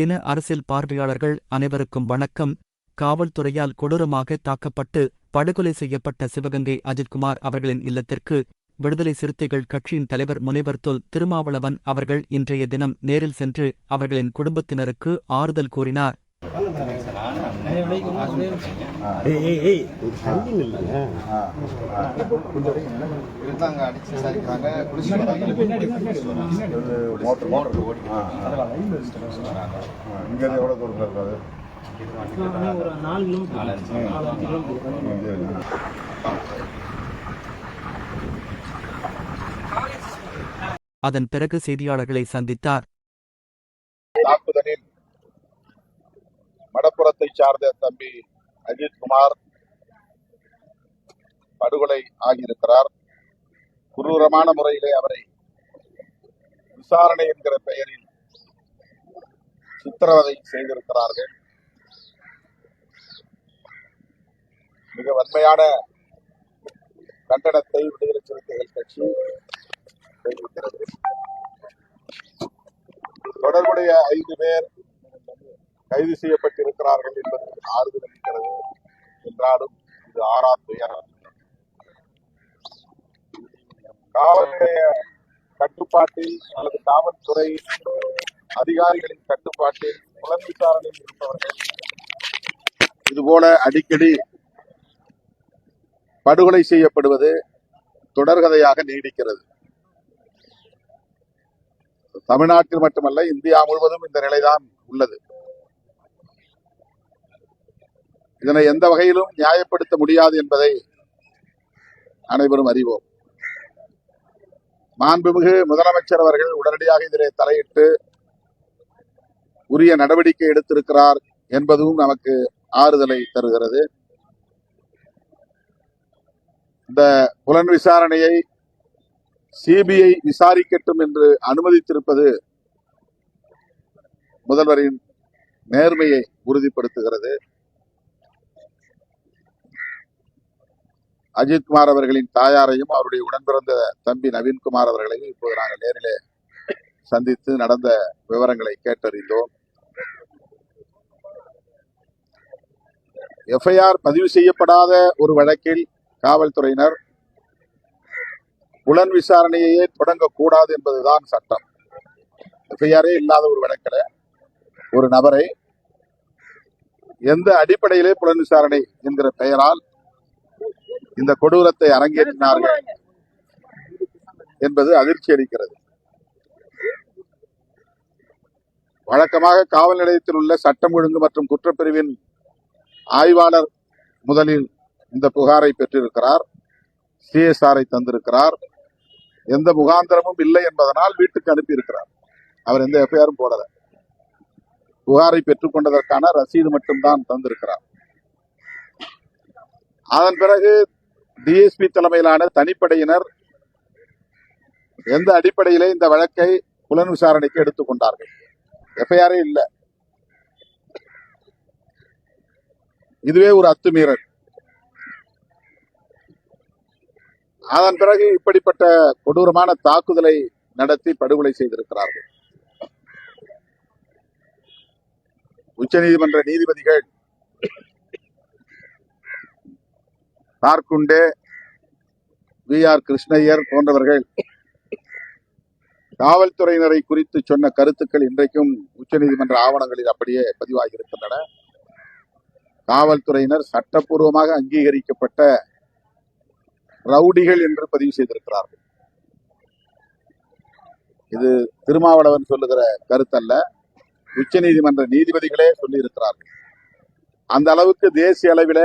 தின அரசியல் பார்வையாளர்கள் அனைவருக்கும் வணக்கம். காவல்துறையால் கொடூரமாக தாக்கப்பட்டு படுகொலை செய்யப்பட்ட சிவகங்கை அஜித்குமார் அவர்களின் இல்லத்திற்கு விடுதலை சிறுத்தைகள் கட்சியின் தலைவர் முனைவர் தொல் திருமாவளவன் அவர்கள் இன்றைய தினம் நேரில் சென்று அவர்களின் குடும்பத்தினருக்கு ஆறுதல் கூறினார். இருந்தாங்க அடிச்சு விசாரிக்கிறாங்க மோட்டர் மோட்டர் ஓடி இங்க எவ்வளவு இருக்காது ஒரு நாலு கிலோமீட்டர் அதன் பிறகு செய்தியாளர்களை சந்தித்தார். தாக்குதலில் மடப்புறத்தை சார்ந்த தம்பி அஜித்குமார் படுகொலை ஆகியிருக்கிறார். குரூரமான முறையிலே அவரை விசாரணை என்கிற பெயரில் சித்திரவதை செய்திருக்கிறார்கள். மிக வன்மையான கண்டனத்தை விடுதலை சிறுத்தைகள் கட்சி தொடர்புடைய ஐந்து பேர் கைது செய்யப்பட்டிருக்கிறார்கள் என்பது ஆறுதல் அளிக்கிறது என்றாலும் இது ஆறாம் துயரம் கட்டுப்பாட்டில் அல்லது காவல்துறை அதிகாரிகளின் கட்டுப்பாட்டில் புலன் விசாரணையில் இருப்பவர்கள் இதுபோல அடிக்கடி படுகொலை செய்யப்படுவது தொடர்கதையாக நீடிக்கிறது. தமிழ்நாட்டில் மட்டுமல்ல இந்தியா முழுவதும் இந்த நிலைதான் உள்ளது. இதனை எந்த வகையிலும் நியாயப்படுத்த முடியாது என்பதை அனைவரும் அறிவோம். மாண்புமிகு முதலமைச்சர் அவர்கள் உடனடியாக இதிலே தலையிட்டு உரிய நடவடிக்கை எடுத்திருக்கிறார் என்பதும் நமக்கு ஆறுதலை தருகிறது. இந்த புலன் விசாரணையை சிபிஐ விசாரிக்கட்டும் என்று அனுமதித்திருப்பது முதல்வரின் நேர்மையை உறுதிப்படுத்துகிறது. அஜித்குமார் அவர்களின் தாயாரையும் அவருடைய உடன்பிறந்த தம்பி நவீன்குமார் அவர்களையும் இப்போது நாங்கள் நேரிலே சந்தித்து நடந்த விவரங்களை கேட்டறிந்தோம். எஃப்ஐஆர் பதிவு செய்யப்படாத ஒரு வழக்கில் காவல்துறையினர் புலன் விசாரணையையே தொடங்கக்கூடாது என்பதுதான் சட்டம். எஃப்ஐஆரே இல்லாத ஒரு வழக்கில் ஒரு நபரை எந்த அடிப்படையிலே புலன் விசாரணை என்கிற பெயரால் இந்த கொடூரத்தை அரங்கேற்றினார்கள் என்பது அதிர்ச்சி அளிக்கிறது. வழக்கமாக காவல் நிலையத்தில் உள்ள சட்டம் ஒழுங்கு மற்றும் குற்றப்பிரிவின் ஆய்வாளர் முதலில் இந்த புகாரை பெற்றிருக்கிறார். சிஎஸ்ஆரை தந்திருக்கிறார். எந்த முகாந்திரமும் இல்லை என்பதனால் வீட்டுக்கு அனுப்பியிருக்கிறார். அவர் எந்த எஃப்ஐஆரும் போடல. புகாரை பெற்றுக்கொண்டதற்கான ரசீது மட்டும்தான் தந்திருக்கிறார். அதன் பிறகு டிஎஸ்பி தலைமையிலான தனிப்படையினர் எந்த அடிப்படையிலே இந்த வழக்கை புலன் விசாரணைக்கு எடுத்துக்கொண்டார்கள் எஃப்ஐஆரே இல்லை. இதுவே ஒரு அத்துமீறல். அதன் பிறகு இப்படிப்பட்ட கொடூரமான தாக்குதலை நடத்தி படுகொலை செய்திருக்கிறார்கள். உச்சநீதிமன்ற நீதிபதிகள் தார்குண்டே வி ஆர் கிருஷ்ணய்யர் போன்றவர்கள் காவல்துறையினரை குறித்து சொன்ன கருத்துக்கள் இன்றைக்கும் உச்சநீதிமன்ற ஆவணங்களில் அப்படியே பதிவாகியிருக்கின்றன. காவல்துறையினர் சட்டப்பூர்வமாக அங்கீகரிக்கப்பட்ட ரவுடிகள் என்று பதிவு செய்திருக்கிறார்கள். இது திருமாவளவன் சொல்லுகிற கருத்தல்ல. உச்சநீதிமன்ற நீதிபதிகளே சொல்லியிருக்கிறார்கள். அந்த அளவுக்கு தேசிய அளவில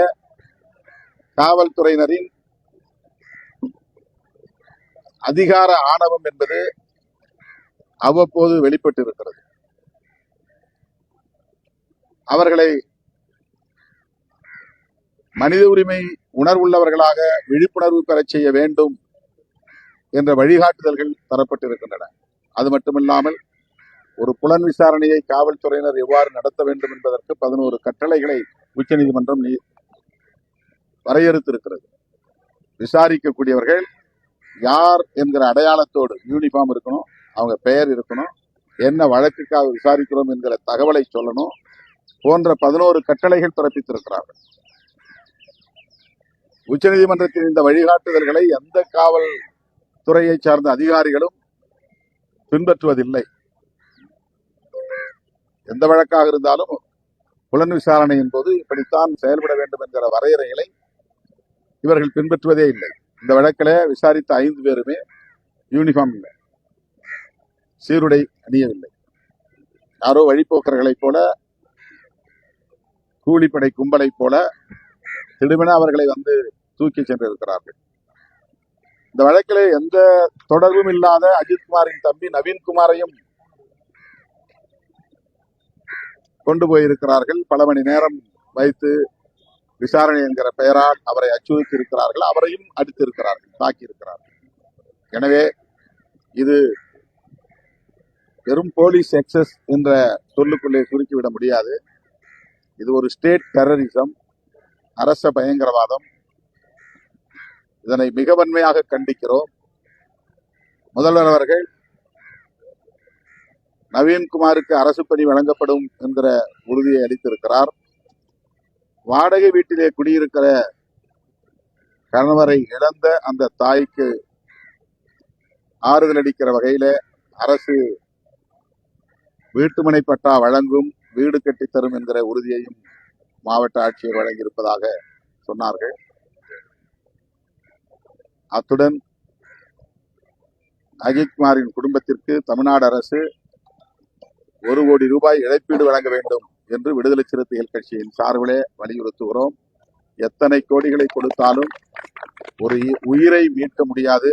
காவல்துறையினரின் அதிகார ஆணவம் என்பது அவ்வப்போது வெளிப்பட்டு இருக்கிறது அவர்களை மனித உரிமை உணர்வுள்ளவர்களாக விழிப்புணர்வு பெறச் செய்ய வேண்டும் என்ற வழிகாட்டுதல்கள் தரப்பட்டிருக்கின்றன. அது மட்டுமில்லாமல் ஒரு புலன் விசாரணையை காவல்துறையினர் எவ்வாறு நடத்த வேண்டும் என்பதற்கு பதினோரு கட்டளைகளை உச்சநீதிமன்றம் வரையறுத்திருக்கிறது. விசாரிக்கக்கூடியவர்கள் யார் என்கிற அடையாளத்தோடு யூனிஃபார்ம் இருக்கணும் அவங்க பெயர் இருக்கணும் என்ன வழக்குக்காக விசாரிக்கிறோம் என்கிற தகவலை சொல்லணும் போன்ற பதினோரு கட்டளைகள் பிறப்பித்திருக்கிறார்கள். உச்சநீதிமன்றத்தின் இந்த வழிகாட்டுதல்களை எந்த காவல் துறையை சார்ந்த அதிகாரிகளும் பின்பற்றுவதில்லை. எந்த வழக்காக இருந்தாலும் புலன் விசாரணையின் போது இப்படித்தான் செயல்பட வேண்டும் என்கிற வரையறைகளை இவர்கள் பின்பற்றுவதே இல்லை. இந்த வழக்கில் விசாரித்த ஐந்து பேருமே யூனிஃபார்ம் இல்லை. சீருடை அணியவில்லை. யாரோ வழிப்போக்கர்களைப் போல கூலிப்படை கும்பலைப் போல திடுமென அவர்களை வந்து தூக்கி சென்றிருக்கிறார்கள். இந்த வழக்கில் எந்த தொடர்பும் இல்லாத அஜித்குமாரின் தம்பி நவீன்குமாரையும் கொண்டு போயிருக்கிறார்கள். பல மணி நேரம் வைத்து விசாரணை என்கிற பெயரால் அவரை அச்சுறுத்தியிருக்கிறார்கள் அவரையும் அடித்திருக்கிறார்கள் தாக்கி இருக்கிறார்கள் எனவே இது வெறும் போலீஸ் எக்ஸஸ் என்ற சொல்லுக்குள்ளே சுருக்கிவிட முடியாது. இது ஒரு ஸ்டேட் டெரரிசம் அரச பயங்கரவாதம். இதனை மிக வன்மையாக கண்டிக்கிறோம். முதல்வர் அவர்கள் நவீன்குமாருக்கு அரசு பணி வழங்கப்படும் என்கிற உறுதியை அளித்திருக்கிறார். வாடகை வீட்டிலே குடியிருக்கிற கணவரை இழந்த அந்த தாய்க்கு ஆறுதல் அளிக்கிற வகையில அரசு வீட்டுமனை பட்டா வழங்கும் வீடு கட்டித்தரும் என்கிற உறுதியையும் மாவட்ட ஆட்சியர் வழங்கியிருப்பதாக சொன்னார்கள். அத்துடன் அஜித்குமாரின் குடும்பத்திற்கு தமிழ்நாடு அரசு ஒரு கோடி ரூபாய் இழப்பீடு வழங்க வேண்டும். என்று விடுதலை சிறுத்தைகள் கட்சியின் சார்பிலே வலியுறுத்துகிறோம். எத்தனை கோடிகளை கொடுத்தாலும் ஒரு உயிரை மீட்க முடியாது.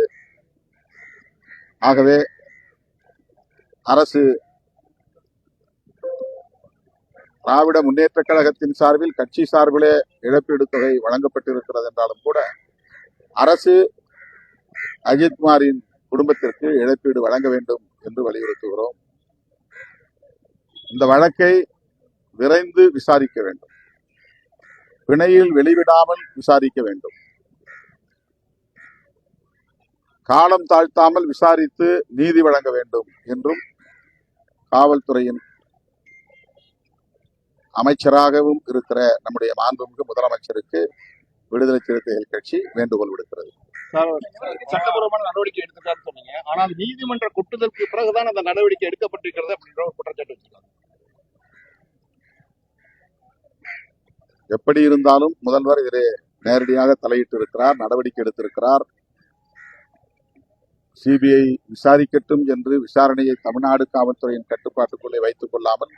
ஆகவே அரசு திராவிட முன்னேற்ற கழகத்தின் சார்பில் கட்சி சார்பிலே இழப்பீடு தொகை வழங்கப்பட்டிருக்கிறது என்றாலும் கூட அரசு அஜித்குமாரின் குடும்பத்திற்கு இழப்பீடு வழங்க வேண்டும் என்று வலியுறுத்துகிறோம். இந்த வழக்கை விரைந்து விசாரிக்க வேண்டும். பிணையில் வெளிவிடாமல் விசாரிக்க வேண்டும். காலம் தாழ்த்தாமல் விசாரித்து நீதி வழங்க வேண்டும் என்றும் காவல்துறையின் அமைச்சராகவும் இருக்கிற நம்முடைய மாண்புமிகு முதலமைச்சருக்கு விடுதலை சிறுத்தைகள் கட்சி வேண்டுகோள் விடுக்கிறது. சட்டபூர்வமான நடவடிக்கை எடுத்திருக்காருன்னு சொன்னீங்க. ஆனால் நீதிமன்ற கொட்டுதலுக்கு பிறகுதான் அந்த நடவடிக்கை எடுக்கப்பட்டிருக்கிறது அப்படின்ற ஒரு குற்றச்சாட்டு வச்சிருக்காங்க. எப்படி இருந்தாலும் முதல்வர் இதிலே நேரடியாக தலையிட்டு இருக்கிறார் நடவடிக்கை எடுத்திருக்கிறார். சிபிஐ விசாரிக்கட்டும் என்று விசாரணையை தமிழ்நாடு காவல்துறையின் கட்டுப்பாட்டுக்குள்ளே வைத்துக் கொள்ளாமல்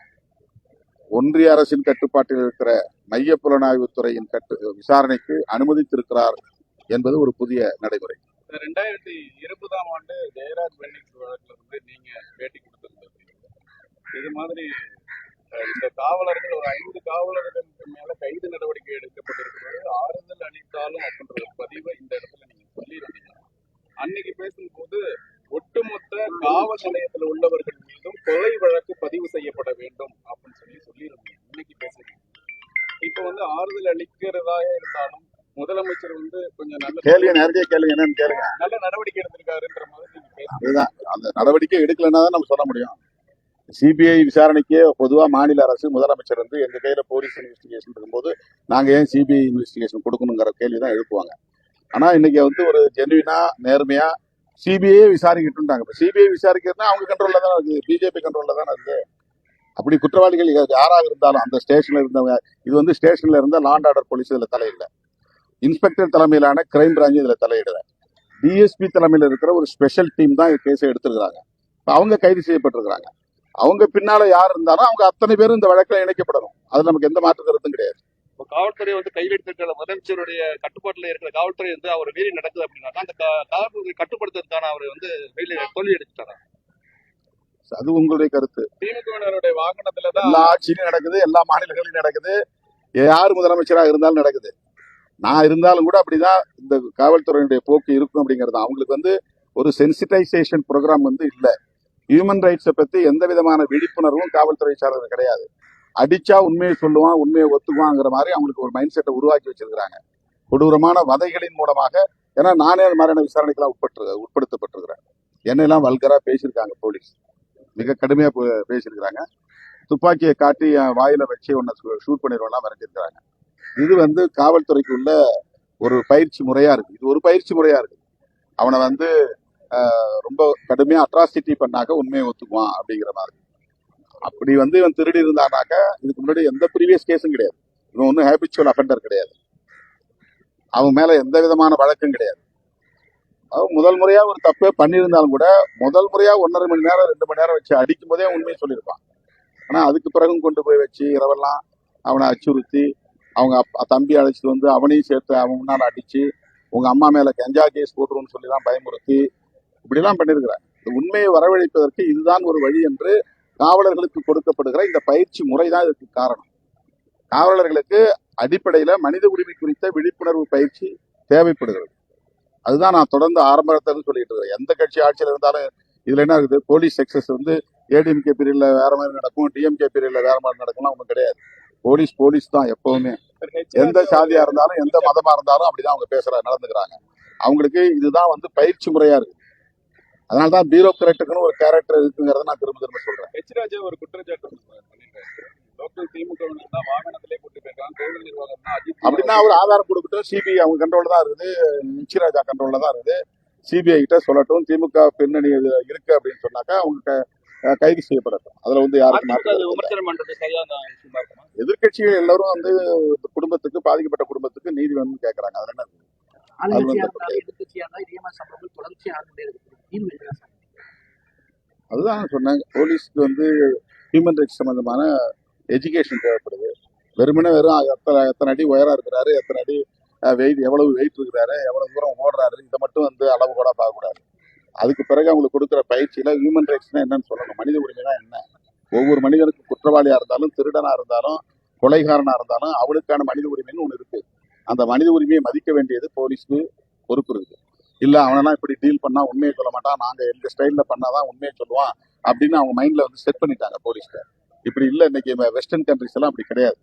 ஒன்றிய அரசின் கட்டுப்பாட்டில் இருக்கிற மைய புலனாய்வுத்துறையின் கட்டு விசாரணைக்கு அனுமதித்திருக்கிறார் என்பது ஒரு புதிய நடைமுறை. ரெண்டாயிரத்தி இருபதாம் ஆண்டு ஜெயராஜ் பென்னிக்ஸ் வழக்குல வந்து நீங்க பேட்டி கொடுத்திருந்தீங்க இது மாதிரி இந்த காவலர்கள் ஒரு ஐந்து காவலர்களுக்கு மேல கைது நடவடிக்கை எடுக்கப்பட்டிருக்கிறது. ஆறுதல் அளித்தாலும் அப்படின்ற ஒரு பதிவை இந்த இடத்துல நீங்க சொல்லியிருந்தீங்க. அன்னைக்கு பேசும்போது ஒட்டுமொத்த காவல் நிலையத்தில் உள்ளவர்கள் மீதும் கொலை வழக்கு பதிவு செய்யப்பட வேண்டும் அப்படின்னு சொல்லி சொல்லியிருந்தீங்க. இன்னைக்கு பேசுறீங்க. இப்ப வந்து ஆறுதல் அளிக்கிறதா இருந்தாலும் முதலமைச்சர் வந்து கொஞ்சம் நல்ல கேள்வி நேரடியாக கேள்வி என்னன்னு கேளுங்க. நல்ல நடவடிக்கை எடுத்திருக்காருன்ற மாதிரி நீங்க பேசுறீங்க. அதுதான். அந்த நடவடிக்கை எடுக்கலைன்னா தான் நம்ம சொல்ல முடியும். சிபிஐ விசாரணைக்கே பொதுவாக மாநில அரசு முதலமைச்சர் வந்து எங்கள் கையில் போலீஸ் இன்வெஸ்டிகேஷன் இருக்கும்போது நாங்கள் ஏன் சிபிஐ இன்வெஸ்டிகேஷன் கொடுக்கணுங்கிற கேள்வி தான் எழுப்புவாங்க. ஆனால் இன்னைக்கு வந்து ஒரு ஜென்வினா நேர்மையாக சிபிஐ விசாரிக்கட்டும்ட்டாங்க. இப்போ சிபிஐ விசாரிக்கிறதுனா அவங்க கண்ட்ரோலில் தானே இருக்குது. பிஜேபி கண்ட்ரோலில் தானே இருக்குது. அப்படி குற்றவாளிகள் யாராக இருந்தாலும் அந்த ஸ்டேஷனில் இருந்தவங்க இது வந்து ஸ்டேஷனில் இருந்த லாண்ட் ஆர்டர் போலீஸ் இதில் தலையிடல. இன்ஸ்பெக்டர் தலைமையிலான கிரைம் பிரான்ச் இதில் தலையிடல. டிஎஸ்பி தலைமையில் இருக்கிற ஒரு ஸ்பெஷல் டீம் தான் கேஸை எடுத்துருக்குறாங்க. இப்போ அவங்க கைது செய்யப்பட்டிருக்கிறாங்க. அவங்க பின்னால யார் இருந்தாலும் அவங்க அத்தனை பேரும் இந்த வழக்கில் இணைக்கப்படணும். அது நமக்கு எந்த மாற்று கருத்தும் கிடையாது. இப்போ காவல்துறை வந்து கையில் எடுத்திருக்கிற முதலமைச்சருடைய கட்டுப்பாட்டுல இருக்கிற காவல்துறை வந்து அவர் மீறி நடக்குது அப்படின்னாக்கா அந்த காவல்துறை கட்டுப்படுத்துறதுக்கான அவர் வந்து வெளியில தோல்வி எடுத்துட்டாரா அது உங்களுடைய கருத்து. திமுகவினருடைய வாகனத்துல தான் எல்லா ஆட்சியிலும் நடக்குது எல்லா மாநிலங்களிலும் நடக்குது. யார் முதலமைச்சராக இருந்தாலும் நடக்குது. நான் இருந்தாலும் கூட அப்படிதான் இந்த காவல்துறையினுடைய போக்கு இருக்கும் அப்படிங்கிறது. அவங்களுக்கு வந்து ஒரு சென்சிட்டைசேஷன் ப்ரோக்ராம் வந்து இல்ல. ஹியூமன் ரைட்ஸை பற்றி எந்த விதமான விழிப்புணர்வும் காவல்துறை சார்ந்த கிடையாது. அடிச்சா உண்மையை சொல்லுவான் உண்மையை ஒத்துக்குவாங்கிற மாதிரி அவங்களுக்கு ஒரு மைண்ட் செட்டை உருவாக்கி வச்சிருக்கிறாங்க. கொடூரமான வதைகளின் மூலமாக ஏன்னா நானே அது மாதிரியான விசாரணைக்கெல்லாம் உட்பட்டு உட்படுத்தப்பட்டிருக்கிறேன். என்னெல்லாம் வல்கராக பேசியிருக்காங்க போலீஸ் மிக கடுமையாக பே- பேசியிருக்கிறாங்க. துப்பாக்கியை காட்டி என் வாயில வச்சு உன்னை ஷூட் பண்ணிடுவோம்லாம் வரைஞ்சிருக்கிறாங்க. இது வந்து காவல்துறைக்கு உள்ள ஒரு பயிற்சி முறையா இருக்கு. இது ஒரு பயிற்சி முறையா இருக்கு. அவனை வந்து ரொம்ப கடுமையா அட்ராசிட்டி பண்ணாக்க உண்மையை ஒத்துக்குவான் அப்படிங்கிற மாதிரி. அப்படி வந்து இவன் திருடி இருந்தானாக்க இதுக்கு முன்னாடி எந்த ப்ரீவியஸ் கேஸும் கிடையாது. இவன் ஒன்றும் ஹேபிச்சுவல் அஃபெண்டர் கிடையாது. அவன் மேல எந்த விதமான வழக்கும் கிடையாது. அவன் முதல் முறையா ஒரு தப்பே பண்ணியிருந்தாலும் கூட முதல் முறையா ஒன்றரை மணி நேரம் ரெண்டு மணி நேரம் வச்சு அடிக்கும் போதே உண்மையை சொல்லியிருப்பான். ஆனா அதுக்கு பிறகும் கொண்டு போய் வச்சு இரவெல்லாம் அவனை அச்சுறுத்தி அவங்க தம்பி அழைச்சிட்டு வந்து அவனையும் சேர்த்து அவன் முன்னால் அடிச்சு உங்க அம்மா மேல கஞ்சா கேஸ் போட்டுருன்னு சொல்லி தான் பயமுறுத்தி இப்படிலாம் பண்ணியிருக்கிறாங்க இந்த உண்மையை வரவழைப்பதற்கு இதுதான் ஒரு வழி என்று காவலர்களுக்கு கொடுக்கப்படுகிற இந்த பயிற்சி முறை தான் இதற்கு காரணம். காவலர்களுக்கு அடிப்படையில் மனித உரிமை குறித்த விழிப்புணர்வு பயிற்சி தேவைப்படுகிறது. அதுதான் நான் தொடர்ந்து ஆரம்பத்திலிருந்து சொல்லிட்டு இருக்கிறேன் எந்த கட்சி ஆட்சியில் இருந்தாலும் இதுல என்ன இருக்குது? போலீஸ் சக்சஸ் வந்து ஏடிஎம்கே பீரியடில் வேற மாதிரி நடக்கும் டிஎம்கே பீரியட்ல வேற மாதிரி நடக்கும்லாம் ஒன்றும் கிடையாது. போலீஸ் போலீஸ் தான் எப்பவுமே. எந்த சாதியா இருந்தாலும் எந்த மதமா இருந்தாலும் அப்படிதான் அவங்க பேசுற நடந்துக்கிறாங்க. அவங்களுக்கு இதுதான் வந்து பயிற்சி முறையா இருக்கு. அதனால தான் பியூரோக்ராட்டுக்குன்னு ஒரு கேரக்டர் இருக்குங்கிறத நான் திரும்ப திரும்ப சொல்றேன். ஹெச் ராஜா ஒரு குற்றச்சாட்டு லோக்கல் திமுக தான் வாகனத்திலே கூட்டு போயிருக்காங்க. கோவில் நிர்வாகம் அப்படின்னா அவர் ஆதாரம் கொடுக்கட்டும். சிபிஐ அவங்க கண்ட்ரோல்ல தான் இருக்குது. நிச்சிராஜா கண்ட்ரோல்ல தான் இருக்குது. சிபிஐ கிட்ட சொல்லட்டும். திமுக பின்னணி இருக்கு அப்படின்னு சொன்னாக்கா அவங்க கைது செய்யப்படட்டும். அதுல வந்து யாருக்கும் எதிர்க்கட்சிகள் எல்லாரும் வந்து குடும்பத்துக்கு பாதிக்கப்பட்ட குடும்பத்துக்கு நீதி வேணும்னு கேக்குறாங்க. அதுல என்ன அதுதான் சொன்னேன். போலீஸ்க்கு வந்து ஹியூமன் ரைட்ஸ் சம்பந்தமான எஜுகேஷன் தேவைப்படுது. வெறுமனே வெறும் எத்தனை எத்தனை அடி உயரா இருக்கிறாரு எத்தனை அடி வெயிட் எவ்வளவு வெயிட் இருக்கிறாரு எவ்வளவு தூரம் ஓடுறாரு இதை மட்டும் வந்து அளவு கூட பார்க்கக்கூடாது. அதுக்கு பிறகு அவங்களுக்கு கொடுக்குற பயிற்சியில ஹியூமன் ரைட்ஸ்னா என்னன்னு சொல்லணும். மனித உரிமைனா என்ன? ஒவ்வொரு மனிதனுக்கும் குற்றவாளியா இருந்தாலும் திருடனா இருந்தாலும் கொலைகாரனா இருந்தாலும் அவனுக்கான மனித உரிமைன்னு ஒன்று இருக்கு. அந்த மனித உரிமையை மதிக்க வேண்டியது போலீஸ்க்கு பொறுப்பு இருக்கு இல்ல அவனெல்லாம் இப்படி டீல் பண்ணா உண்மையை சொல்ல மாட்டான். நாங்க எங்க ஸ்டைல்ல பண்ணாதான் உண்மையை சொல்லுவான் அப்படின்னு அவங்க மைண்ட்ல வந்து செட் பண்ணிட்டாங்க போலீஸ்ல. இப்படி இல்ல இன்னைக்கு வெஸ்டர்ன் கண்ட்ரிஸ் எல்லாம் அப்படி கிடையாது.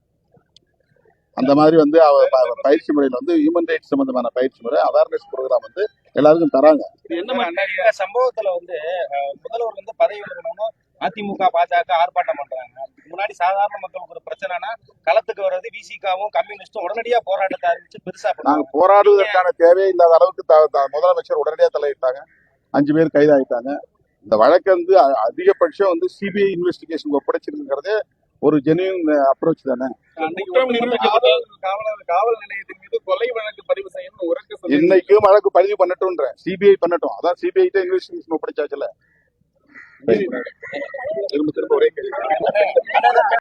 அந்த மாதிரி வந்து அவ பயிற்சி முறையில வந்து ஹியூமன் ரைட்ஸ் சம்பந்தமான பயிற்சி முறை அவேர்னஸ் ப்ரோக்ராம் வந்து எல்லாருக்கும் தராங்க. சம்பவத்துல வந்து முதல்வர் வந்து பதவி விலகணும்னு அதிமுக பாஜக ஆர்ப்பாட்டம் பண்றாங்க. முன்னாடி சாதாரண மக்களுக்கு ஒரு பிரச்சனைனா களத்துக்கு வர்றது விசிகாவும் கம்யூனிஸ்டும் உடனடியா போராட்டத்தை அறிவிச்சு பெருசா நாங்க போராடுவதற்கான தேவையே இல்லாத அளவுக்கு முதலமைச்சர் உடனடியா தலையிட்டாங்க. அஞ்சு பேர் கைதாயிட்டாங்க. இந்த வழக்கு வந்து அ- அதிகபட்சம் வந்து சிபிஐ இன்வெஸ்டிகேஷன் ஒப்படைச்சிருக்கிறதே ஒரு ஜெனியூன் அப்ரோச் தானே? அன்னைக்கு ஒரு காவல் காவலர் காவல் நிலையத்தின் மீது கொலை வழக்கு பதிவு பண்ணட்டும்ன்ற. சிபிஐ பண்ணட்டும். அதான் சிபிஐ இன்வெஸ்டிகேஷன் ஒப்படைச்சாச்சுல. திரும்ப திரும்ப ஒரே கேள்வி.